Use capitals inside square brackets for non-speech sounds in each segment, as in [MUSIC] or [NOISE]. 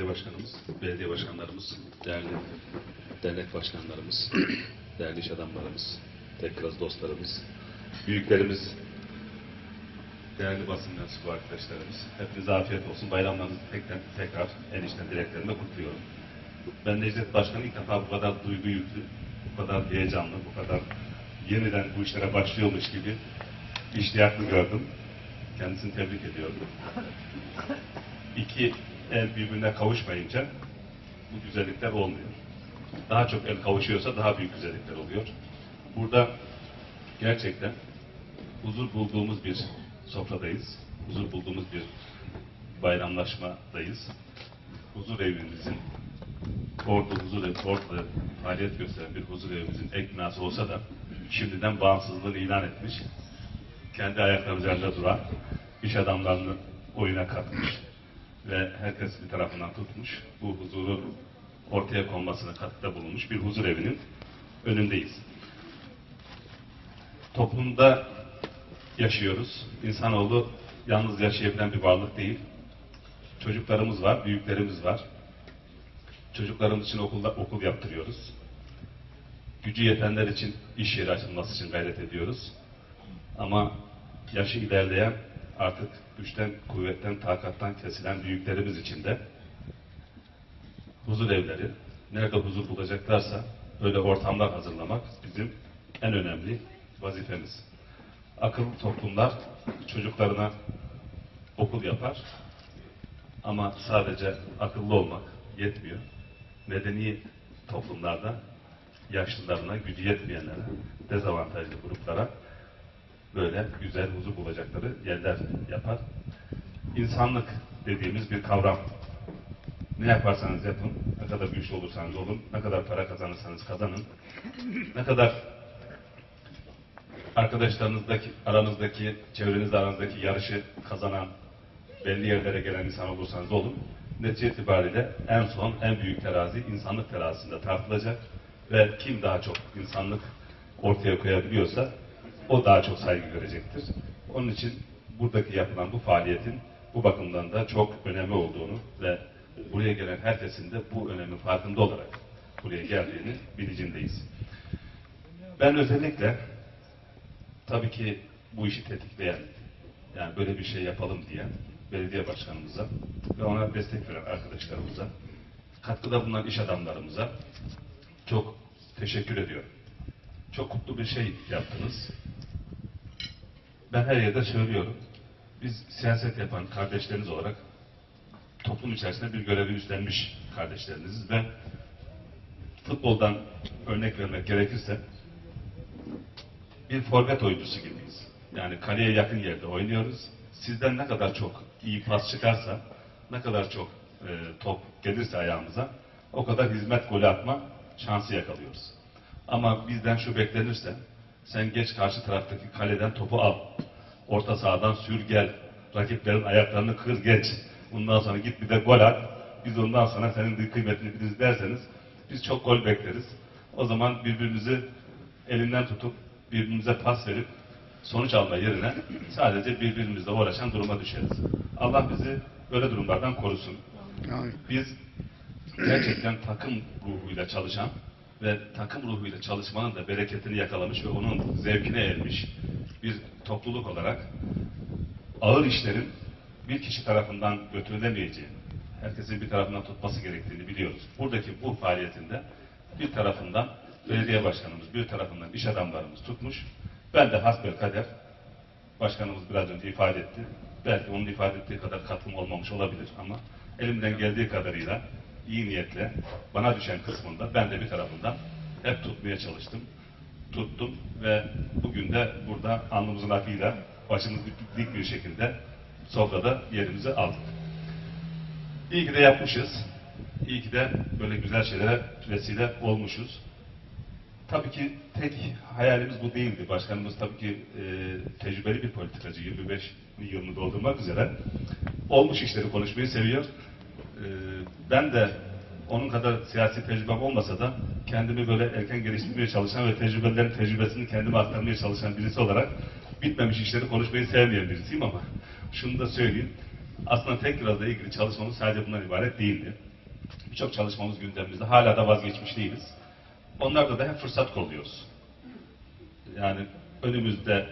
Belediye başkanımız, belediye başkanlarımız, değerli dernek başkanlarımız, [CLEARS THROAT] değerli iş adamlarımız, tekrar dostlarımız, büyüklerimiz, değerli basın mensubu arkadaşlarımız, hepinize afiyet olsun. Bayramlarınızı tekrar, tekrar enişten dileklerimle kutluyorum. Ben Necdet Başkan'ı ilk defa bu kadar duygu yüklü, bu kadar heyecanlı, bu kadar yeniden bu işlere başlıyormuş gibi iştiyaklı gördüm. Kendisini tebrik ediyorum. İki el birbirine kavuşmayınca bu güzellikler olmuyor. Daha çok el kavuşuyorsa daha büyük güzellikler oluyor. Burada gerçekten huzur bulduğumuz bir sofradayız. Huzur bulduğumuz bir bayramlaşmadayız. Huzur evimizin orada huzur evi, orada faaliyet gösteren bir huzur evimizin ek binası olsa da şimdiden bağımsızlığını ilan etmiş. Kendi ayakları üzerinde duran iş adamlarını oyuna katmış ve herkes bir tarafından tutmuş. Bu huzuru ortaya konmasına katkıda bulunmuş bir huzur evinin önündeyiz. Toplumda yaşıyoruz. İnsanoğlu yalnız yaşayabilen bir varlık değil. Çocuklarımız var, büyüklerimiz var. Çocuklarımız için okulda okul yaptırıyoruz. Gücü yetenler için iş yeri açılması için gayret ediyoruz. Ama yaşı ilerleyen artık güçten, kuvvetten, takattan kesilen büyüklerimiz için de huzur evleri, nerede huzur bulacaklarsa böyle ortamlar hazırlamak bizim en önemli vazifemiz. Akıllı toplumlar çocuklarına okul yapar ama sadece akıllı olmak yetmiyor. Medeni toplumlarda yaşlılarına, gücü yetmeyenlere, dezavantajlı gruplara böyle güzel huzur bulacakları yerler yapar. İnsanlık dediğimiz bir kavram. Ne yaparsanız yapın, ne kadar güçlü olursanız olun, ne kadar para kazanırsanız kazanın, ne kadar arkadaşlarınızdaki, aranızdaki, çevrenizde aranızdaki yarışı kazanan, belli yerlere gelen insan olursanız olun, netice itibariyle en son en büyük terazi insanlık terazisinde tartılacak ve kim daha çok insanlık ortaya koyabiliyorsa o daha çok saygı görecektir. Onun için buradaki yapılan bu faaliyetin bu bakımdan da çok önemli olduğunu ve buraya gelen herkesin de bu önemin farkında olarak buraya geldiğini bilicindeyiz. Ben özellikle tabii ki bu işi tetikleyen, yani böyle bir şey yapalım diyen belediye başkanımıza ve ona destek veren arkadaşlarımıza, katkıda bulunan iş adamlarımıza çok teşekkür ediyorum. Çok kutlu bir şey yaptınız. Ben her yerde söylüyorum. Biz siyaset yapan kardeşleriniz olarak toplum içerisinde bir görevi üstlenmiş kardeşleriniziz ve futboldan örnek vermek gerekirse bir forvet oyuncusu gibiyiz. Yani kaleye yakın yerde oynuyoruz. Sizden ne kadar çok iyi pas çıkarsa, ne kadar çok e, top gelirse ayağımıza o kadar hizmet golü atma şansı yakalıyoruz. Ama bizden şu beklenirse sen geç karşı taraftaki kaleden topu al. Orta sahadan sür gel. Rakiplerin ayaklarını kır geç. Bundan sonra git bir de gol at. Biz ondan sonra senin kıymetini biliriz derseniz biz çok gol bekleriz. O zaman birbirimizi elinden tutup birbirimize pas verip sonuç alma yerine sadece birbirimizle uğraşan duruma düşeriz. Allah bizi böyle durumlardan korusun. Biz gerçekten takım ruhuyla çalışan ve takım ruhuyla çalışmanın da bereketini yakalamış ve onun zevkine ermiş bir topluluk olarak ağır işlerin bir kişi tarafından götürülemeyeceğini, herkesin bir tarafından tutması gerektiğini biliyoruz. Buradaki bu faaliyetinde bir tarafından belediye başkanımız, bir tarafından iş adamlarımız tutmuş. Ben de hasbelkader, başkanımız biraz önce ifade etti. Belki onun ifade ettiği kadar katılım olmamış olabilir ama elimden geldiği kadarıyla iyi niyetle bana düşen kısmında ben de bir tarafından hep tutmaya çalıştım. Tuttum ve bugün de burada alnımızın akıyla başımız dik bir şekilde sofrada yerimizi aldık. İyi ki de yapmışız. İyi ki de böyle güzel şeylere vesile olmuşuz. Tabii ki tek hayalimiz bu değildi. Başkanımız tabii ki e, tecrübeli bir politikacı, 25 yılını doldurmak üzere. Olmuş işleri konuşmayı seviyor. E, ben de onun kadar siyasi tecrübem olmasa da kendimi böyle erken geliştirmeye çalışan ve tecrübelerin tecrübesini kendime aktarmaya çalışan birisi olarak bitmemiş işleri konuşmayı sevmeyen birisiyim ama şunu da söyleyeyim. Aslında tek ilgili çalışmamız sadece bundan ibaret değildi. Birçok çalışmamız gündemimizde. Hala da vazgeçmiş değiliz. Onlarda da hep fırsat kolluyoruz. Yani önümüzde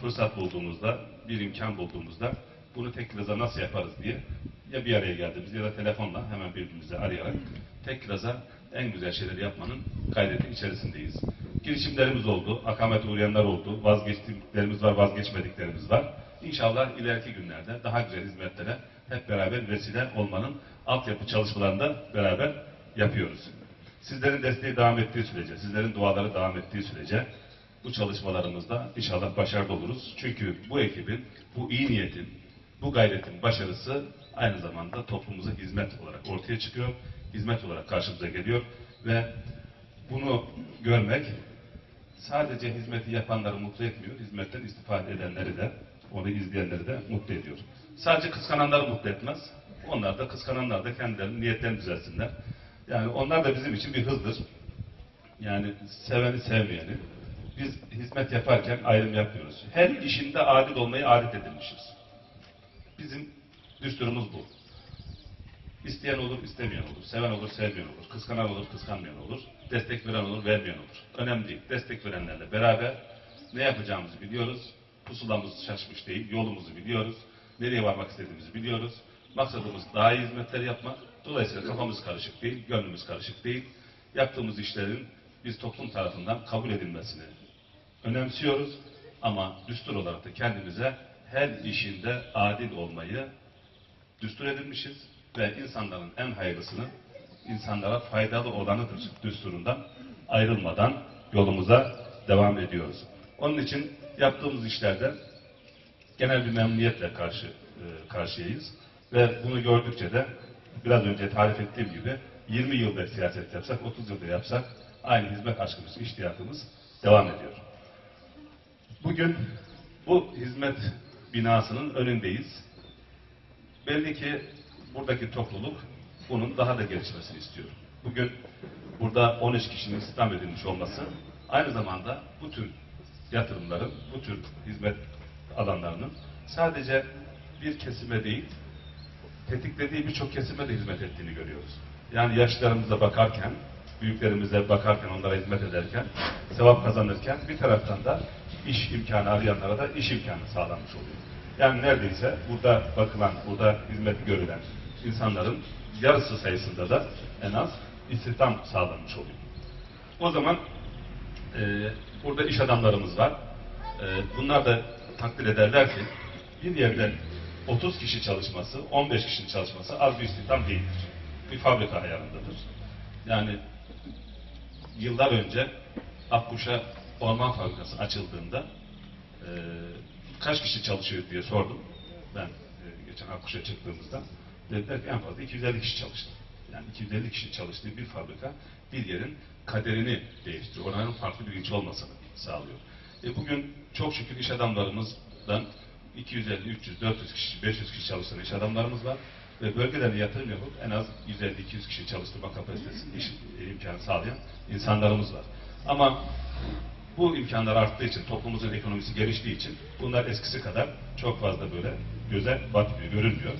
fırsat bulduğumuzda, bir imkan bulduğumuzda bunu tek plaza nasıl yaparız diye ya bir araya geldiğimiz ya da telefonla hemen birbirimizi arayarak tek plaza en güzel şeyleri yapmanın gayretin içerisindeyiz. Girişimlerimiz oldu, akamete uğrayanlar oldu, vazgeçtiklerimiz var, vazgeçmediklerimiz var. İnşallah ileriki günlerde daha güzel hizmetlere hep beraber vesile olmanın altyapı çalışmalarında beraber yapıyoruz. Sizlerin desteği devam ettiği sürece, sizlerin duaları devam ettiği sürece bu çalışmalarımızda inşallah başarılı oluruz. Çünkü bu ekibin, bu iyi niyetin, bu gayretin başarısı aynı zamanda toplumumuza hizmet olarak ortaya çıkıyor. Hizmet olarak karşımıza geliyor ve bunu görmek sadece hizmeti yapanları mutlu etmiyor, hizmetten istifade edenleri de, onu izleyenleri de mutlu ediyor. Sadece kıskananları mutlu etmez. Onlar da kıskananlar da kendilerinin niyetlerini düzelsinler. Yani onlar da bizim için bir hızdır. Yani seveni sevmeyeni. Biz hizmet yaparken ayrım yapmıyoruz. Her işinde adil olmayı adet edilmişiz. Bizim düsturumuz bu. İsteyen olur, istemeyen olur. Seven olur, sevmeyen olur. Kıskanan olur, kıskanmayan olur. Destek veren olur, vermeyen olur. Önemli değil. Destek verenlerle beraber ne yapacağımızı biliyoruz. Pusulamız şaşmış değil. Yolumuzu biliyoruz. Nereye varmak istediğimizi biliyoruz. Maksadımız daha iyi hizmetler yapmak. Dolayısıyla kafamız karışık değil, gönlümüz karışık değil. Yaptığımız işlerin biz toplum tarafından kabul edilmesini önemsiyoruz. Ama düstur olarak da kendimize her işinde adil olmayı düstur edilmişiz ve insanların en hayırlısının insanlara faydalı olanıdır düsturundan ayrılmadan yolumuza devam ediyoruz. Onun için yaptığımız işlerde genel bir memnuniyetle karşı e, karşıyayız ve bunu gördükçe de biraz önce tarif ettiğim gibi 20 yılda siyaset yapsak, 30 yılda yapsak aynı hizmet aşkımız, iştiyakımız devam ediyor. Bugün bu hizmet binasının önündeyiz. Belli ki buradaki topluluk bunun daha da gelişmesini istiyor. Bugün burada 13 kişinin istihdam edilmiş olması aynı zamanda bu tür yatırımların, bu tür hizmet alanlarının sadece bir kesime değil, tetiklediği birçok kesime de hizmet ettiğini görüyoruz. Yani yaşlarımıza bakarken, büyüklerimize bakarken, onlara hizmet ederken, sevap kazanırken bir taraftan da iş imkanı arayanlara da iş imkanı sağlanmış oluyor. Yani neredeyse burada bakılan, burada hizmet görülen insanların yarısı sayısında da en az istihdam sağlanmış oluyor. O zaman e, burada iş adamlarımız var. E, bunlar da takdir ederler ki bir yerde 30 kişi çalışması, 15 kişinin çalışması az bir istihdam değildir. Bir fabrika hayalındadır. Yani yıllar önce Akkuş'a orman fabrikası açıldığında e, kaç kişi çalışıyor diye sordum. Ben e, geçen Akkuş'a çıktığımızda dediler ki en fazla 250 kişi çalıştı. Yani 250 kişi çalıştığı bir fabrika bir yerin kaderini değiştiriyor. Oranın farklı bir ilçe olmasını sağlıyor. E bugün çok şükür iş adamlarımızdan 250, 300, 400 kişi, 500 kişi çalışan iş adamlarımız var. Ve bölgelerde yatırım yapıp en az 150-200 kişi çalıştırma kapasitesi, iş e, imkanı sağlayan insanlarımız var. Ama bu imkanlar arttığı için, toplumumuzun ekonomisi geliştiği için bunlar eskisi kadar çok fazla böyle göze batmıyor, görünmüyor.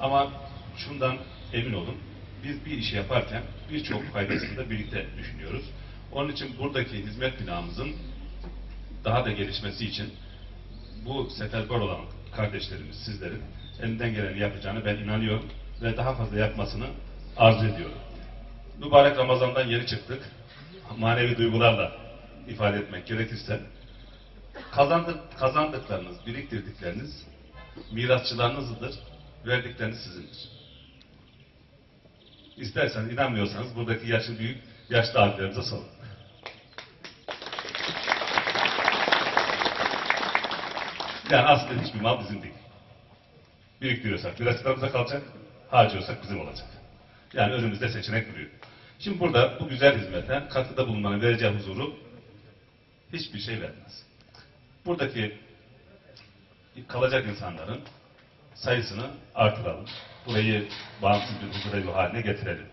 Ama şundan emin olun, biz bir işi yaparken birçok faydasını da birlikte düşünüyoruz. Onun için buradaki hizmet binamızın daha da gelişmesi için bu seferber olan kardeşlerimiz, sizlerin elinden geleni yapacağını ben inanıyorum ve daha fazla yapmasını arzu ediyorum. Mübarek Ramazan'dan yeni çıktık. Manevi duygularla ifade etmek gerekirse kazandık, kazandıklarınız, biriktirdikleriniz mirasçılarınızdır, verdikleriniz sizindir. İsterseniz inanmıyorsanız buradaki yaşı büyük yaşlı abilerimize sorun. Yani aslında hiçbir mal bizim değil. Biriktiriyorsak mirasçılarımıza kalacak, harcıyorsak bizim olacak. Yani önümüzde seçenek duruyor. Şimdi burada bu güzel hizmete katkıda bulunmanın vereceği huzuru hiçbir şey vermez. Buradaki kalacak insanların sayısını artıralım. Burayı bağımsız bir huzur haline getirelim.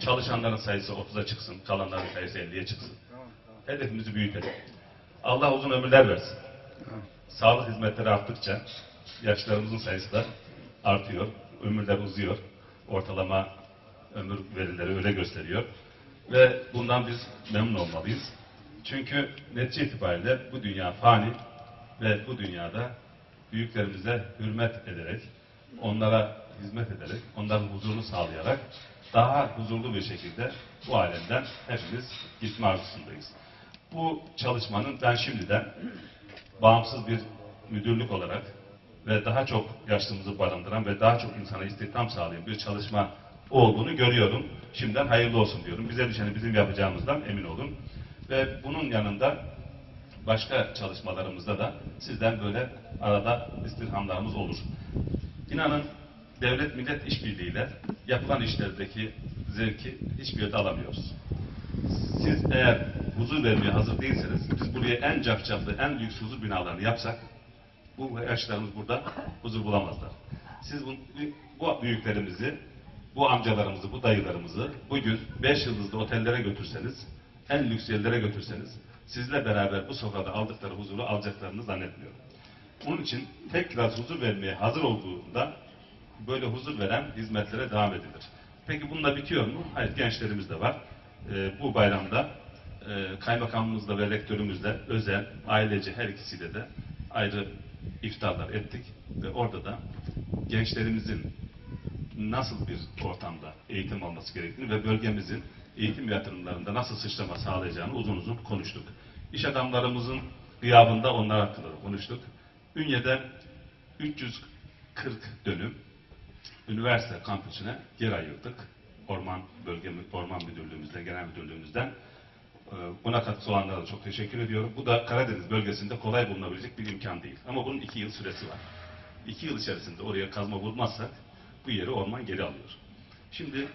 Çalışanların sayısı 30'a çıksın, kalanların sayısı 50'ye çıksın. Hedefimizi büyütelim. Allah uzun ömürler versin. Sağlık hizmetleri arttıkça yaşlarımızın sayısı da artıyor. Ömürler uzuyor. Ortalama ömür verileri öyle gösteriyor. Ve bundan biz memnun olmalıyız. Çünkü netice itibariyle bu dünya fani ve bu dünyada büyüklerimize hürmet ederek, onlara hizmet ederek, onların huzurunu sağlayarak daha huzurlu bir şekilde bu alemden hepimiz gitme arzusundayız. Bu çalışmanın ben şimdiden bağımsız bir müdürlük olarak ve daha çok yaşlımızı barındıran ve daha çok insana istihdam sağlayan bir çalışma olduğunu görüyorum. Şimdiden hayırlı olsun diyorum. Bize düşeni bizim yapacağımızdan emin olun. Ve bunun yanında başka çalışmalarımızda da sizden böyle arada istirhamlarımız olur. İnanın devlet millet işbirliğiyle yapılan işlerdeki zevki hiçbir yerde alamıyoruz. Siz eğer huzur vermeye hazır değilseniz, biz buraya en cafcaflı, en lüks huzur binalarını yapsak, bu yaşlarımız burada huzur bulamazlar. Siz bu, bu büyüklerimizi, bu amcalarımızı, bu dayılarımızı bugün 5 yıldızlı otellere götürseniz, en lüks yerlere götürseniz, sizle beraber bu sofrada aldıkları huzuru alacaklarını zannetmiyorum. Onun için tek biraz huzur vermeye hazır olduğunda böyle huzur veren hizmetlere devam edilir. Peki bununla bitiyor mu? Hayır, gençlerimiz de var. Ee, bu bayramda e, kaymakamımızla ve rektörümüzle özel, ailece her ikisiyle de ayrı iftarlar ettik. Ve orada da gençlerimizin nasıl bir ortamda eğitim alması gerektiğini ve bölgemizin eğitim yatırımlarında nasıl sıçrama sağlayacağını uzun uzun konuştuk. İş adamlarımızın gıyabında onlar hakkında da konuştuk. Ünye'de 340 dönüm üniversite kampüsüne yer ayırdık. Orman bölge orman müdürlüğümüzden, genel müdürlüğümüzden. Ee, Buna katkısı olanlara da çok teşekkür ediyorum. Bu da Karadeniz bölgesinde kolay bulunabilecek bir imkan değil. Ama bunun iki yıl süresi var. İki yıl içerisinde oraya kazma vurmazsak bu yeri orman geri alıyor. Şimdi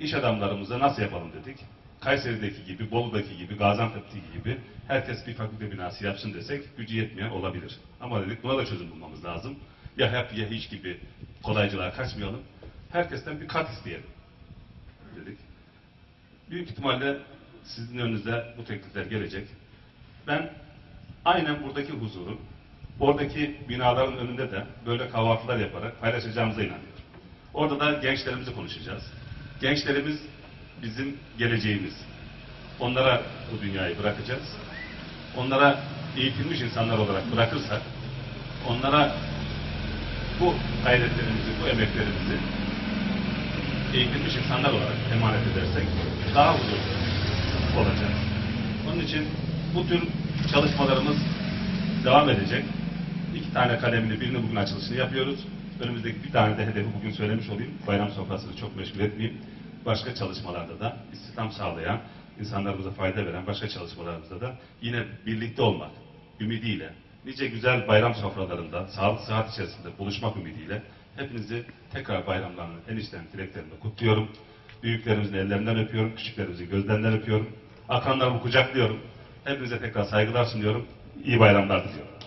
iş adamlarımıza nasıl yapalım dedik. Kayseri'deki gibi, Bolu'daki gibi, Gaziantep'teki gibi herkes bir fakülte binası yapsın desek gücü yetmeyen olabilir. Ama dedik buna da çözüm bulmamız lazım. Ya hep ya hiç gibi kolaycılığa kaçmayalım. Herkesten bir kat isteyelim dedik. Büyük ihtimalle sizin önünüze bu teklifler gelecek. Ben aynen buradaki huzuru, oradaki binaların önünde de böyle kahvaltılar yaparak paylaşacağımıza inanıyorum. Orada da gençlerimizi konuşacağız. Gençlerimiz bizim geleceğimiz. Onlara bu dünyayı bırakacağız. Onlara eğitilmiş insanlar olarak bırakırsak, onlara bu gayretlerimizi, bu emeklerimizi eğitilmiş insanlar olarak emanet edersek daha huzurlu olacak. Onun için bu tür çalışmalarımız devam edecek. İki tane kalemini, birini bugün açılışını yapıyoruz. Önümüzdeki bir tane de hedefi bugün söylemiş olayım. Bayram sofrasını çok meşgul etmeyeyim. Başka çalışmalarda da istihdam sağlayan, insanlarımıza fayda veren başka çalışmalarımızda da yine birlikte olmak ümidiyle, nice güzel bayram sofralarında, sağlık sıhhat içerisinde buluşmak ümidiyle hepinizi tekrar bayramlarının en içten dileklerimle kutluyorum. Büyüklerimizin ellerinden öpüyorum, küçüklerimizin gözlerinden öpüyorum. Akranlarımı kucaklıyorum. Hepinize tekrar saygılar sunuyorum. İyi bayramlar diliyorum.